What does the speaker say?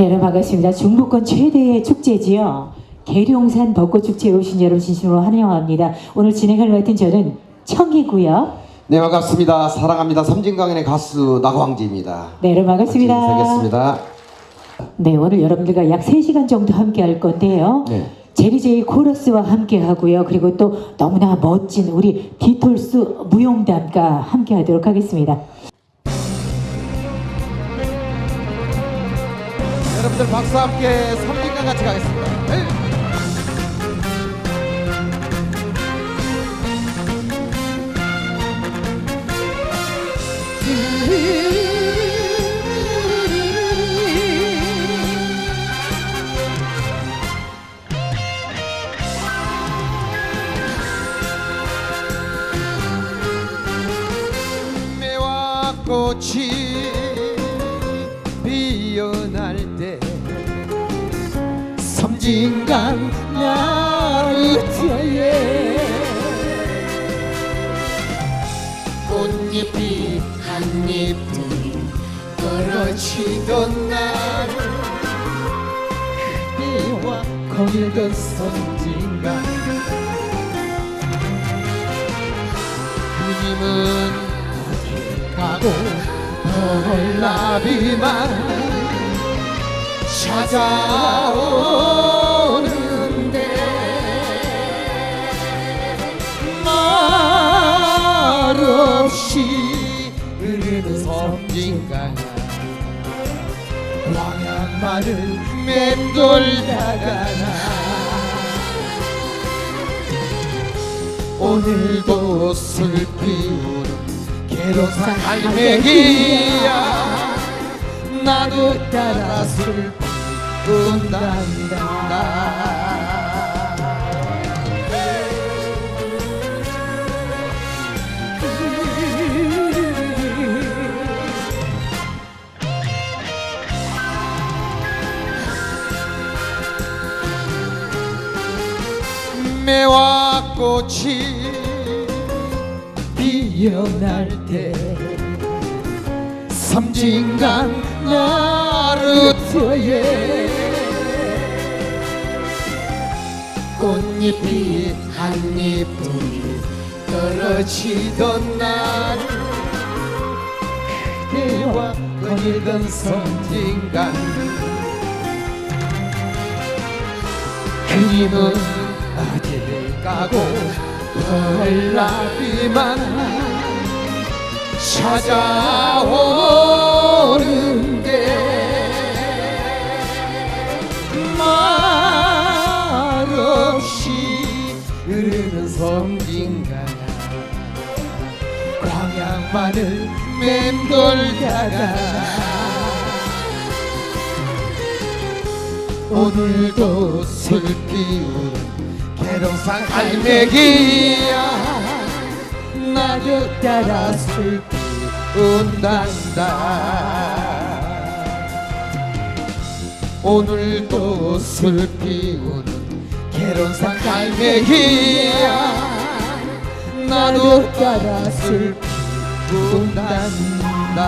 네, 여러분 반갑습니다. 중부권 최대의 축제지요. 계룡산 벚꽃축제에 오신 여러분 진심으로 환영합니다. 오늘 진행을 맡은 저는 청이고요. 네 반갑습니다. 사랑합니다. 섬진강인의 가수 나광지입니다. 네, 여러분 반갑습니다. 인사하겠습니다. 네, 오늘 여러분들과 약 3시간 정도 함께 할 건데요. 네. 제리제이 코러스와 함께 하고요. 그리고 또 너무나 멋진 우리 디톨스 무용단과 함께 하도록 하겠습니다. 여러분들 박수 함께 섬진강 같이 가겠습니다. 네. 꽃이 피어날 때 섬진강 나루터에 꽃잎이 한잎들이 떨어지던 날 그대와 거닐던 섬진강 그님은 어디 가고 벌나비만 찾아오 말없이 흐르는 섬진강 광양마를 맴돌다가나 오늘도 슬피 우는 괴로운 갈매기야. 나도 따라 슬픈단다 매화 꽃이 피어날 때 섬진강 나루터에 꽃잎이 한잎들이 떨어지던 날. 그대와 거닐던 섬진강 그림은 어디를 가고 벌나비만 찾아오는데 말없이 흐르는 섬진강아 광양만을 맴돌다가 오늘도 슬피 우 는 괴로운 갈매기야. 나를 따라 슬피운단다. 오늘도 슬피 우는 괴로운 갈매기야. 나도 따라 슬피 운단다